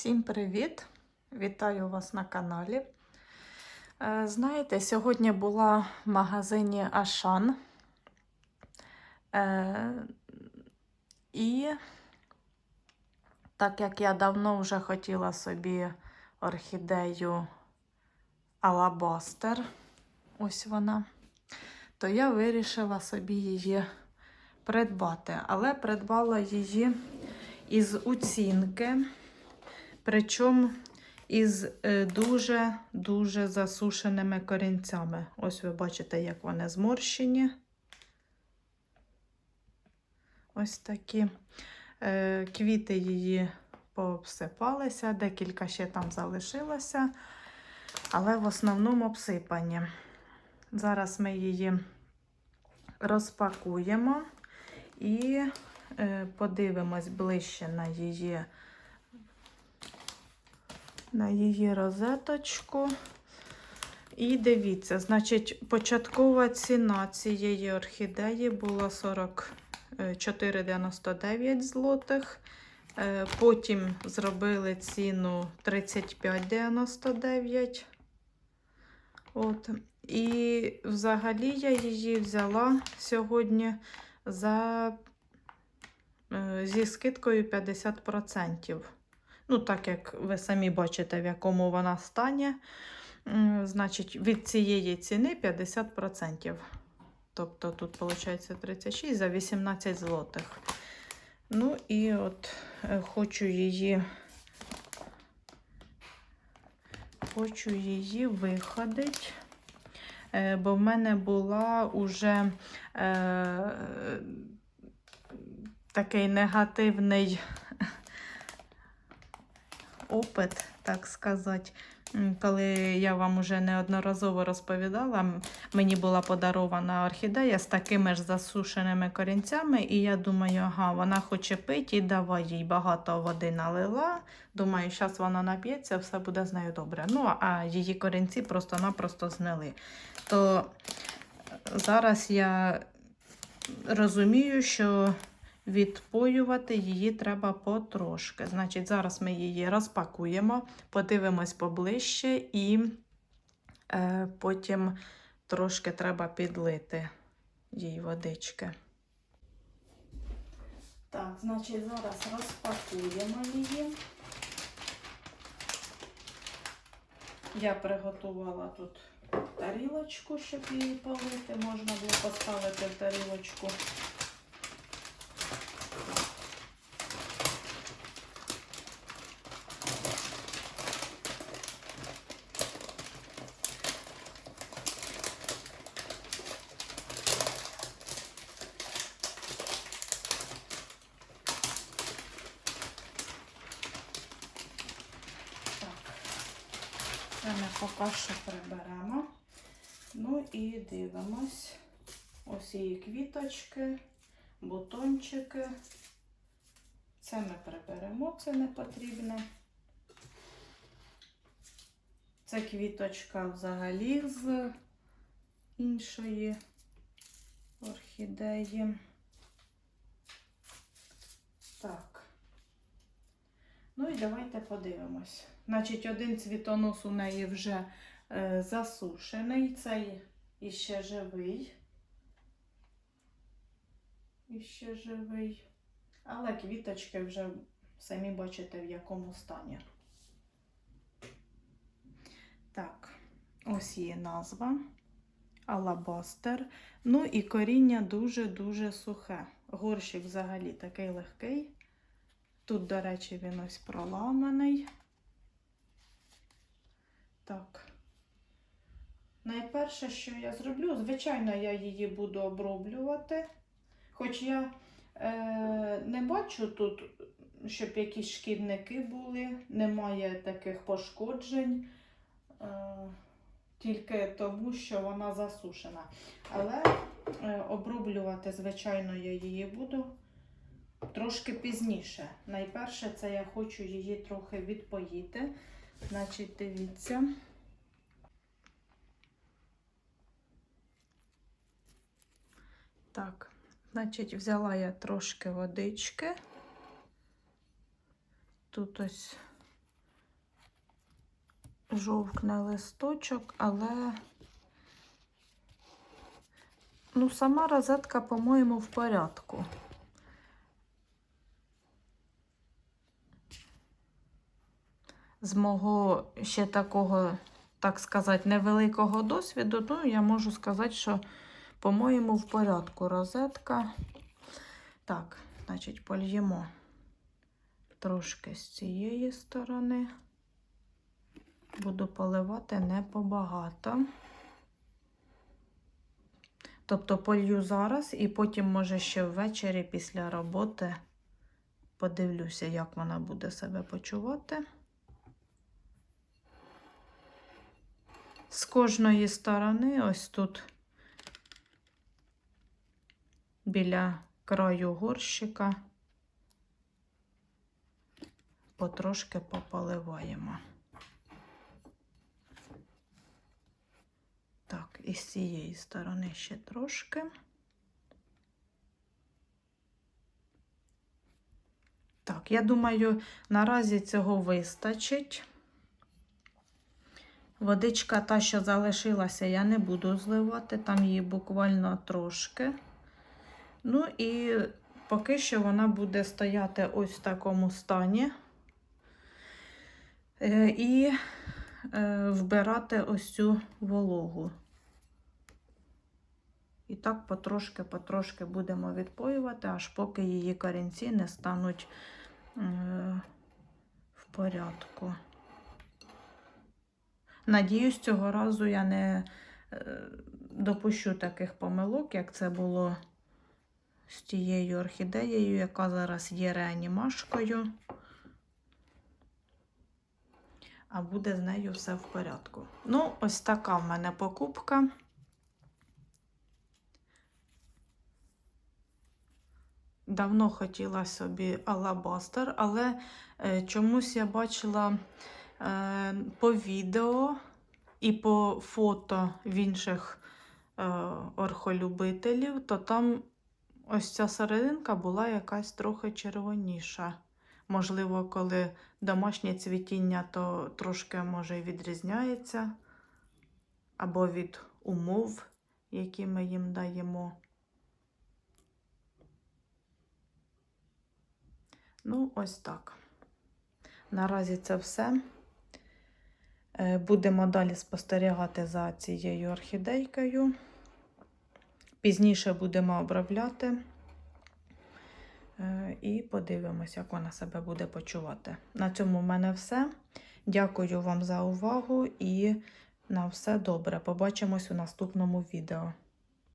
Всім привіт! Вітаю вас на каналі. Е, Знаєте, сьогодні була в магазині Ашан. Е, І так як я давно вже хотіла собі орхідею Алабастер, ось вона, то я вирішила собі її придбати. Але придбала її із оцінки. Причому із дуже-дуже засушеними корінцями. Ось ви бачите, як вони зморщені. Ось такі. Е, Квіти її пообсипалися, декілька ще там залишилося, але в основному обсипані. Зараз ми її розпакуємо і е, подивимось ближче на її на її розеточку. І дивіться, значить, початкова ціна цієї орхідеї була 44,99 злотих. Е, Потім зробили ціну 35,99. От. І взагалі я її взяла сьогодні за, е, зі скидкою 50%. Ну, так як ви самі бачите, в якому вона стані, значить, від цієї ціни 50%. Тобто тут виходить 36 за 18 злотих. Ну і от е, хочу її, хочу її виходити, е, бо в мене була уже е, такий негативний опит, так сказати. Коли я вам уже неодноразово розповідала, мені була подарована орхідея з такими ж засушеними корінцями, і я думаю, ага, вона хоче пити, і давай їй багато води налила. Думаю, зараз вона нап'ється, все буде з нею добре. Ну, а її корінці просто-напросто змили. То зараз я розумію, що відпоювати її треба потрошки. Значить, зараз ми її розпакуємо, подивимось поближче і е, потім трошки треба підлити їй водички. Так, значить, зараз розпакуємо її. Я приготувала тут тарілочку, щоб її полити. Можна було поставити в тарілочку. Так, це ми поки що приберемо. Ну і дивимось. Ось її квіточки, бутончики. Це ми приберемо, це не потрібне. Це квіточка взагалі з іншої орхідеї. Так. Ну і давайте подивимось. Значить, один цвітонос у неї вже е, засушений, цей іще живий. Іще живий. Але квіточки вже самі бачите, в якому стані. Так, ось її назва. Алабастер. Ну і коріння дуже-дуже сухе. Горщик взагалі такий легкий. Тут, до речі, він ось проламаний. Так. Найперше, що я зроблю, звичайно, я її буду оброблювати. Хоч я е, не бачу тут, щоб якісь шкідники були, немає таких пошкоджень, е, тільки тому, що вона засушена. Але е, оброблювати, звичайно, я її буду трошки пізніше. Найперше, це я хочу її трохи відпоїти. Значить, дивіться. Так, значить, взяла я трошки водички. Тут ось жовкне листочок, але ну, сама розетка, по-моєму, в порядку. З мого ще такого, так сказати, невеликого досвіду, ну, я можу сказати, що, по-моєму, в порядку розетка. Так, значить, польємо трошки з цієї сторони. Буду поливати не побагато. Тобто полью зараз і потім, може, ще ввечері після роботи подивлюся, як вона буде себе почувати. З кожної сторони, ось тут біля краю горщика, потрошки пополиваємо. Так, і з цієї сторони ще трошки. Так, я думаю, наразі цього вистачить. Водичка та, що залишилася, я не буду зливати, там її буквально трошки. Ну і поки що вона буде стояти ось в такому стані. Е, І е, вбирати ось цю вологу. І так потрошки-потрошки будемо відпоювати, аж поки її корінці не стануть е, в порядку. Надіюсь, цього разу я не е, допущу таких помилок, як це було з тією орхідеєю, яка зараз є реанімашкою. А буде з нею все в порядку. Ну, ось така в мене покупка. Давно хотіла собі алабастер, але е, чомусь я бачила по відео і по фото в інших е, орхолюбителів, то там ось ця серединка була якась трохи червоніша. Можливо, коли домашнє цвітіння, то трошки може і відрізняється, або від умов, які ми їм даємо. Ну, ось так. Наразі це все. Е, Будемо далі спостерігати за цією орхідейкою. Пізніше будемо обробляти е, і подивимося, як вона себе буде почувати. На цьому в мене все. Дякую вам за увагу і на все добре. Побачимось у наступному відео.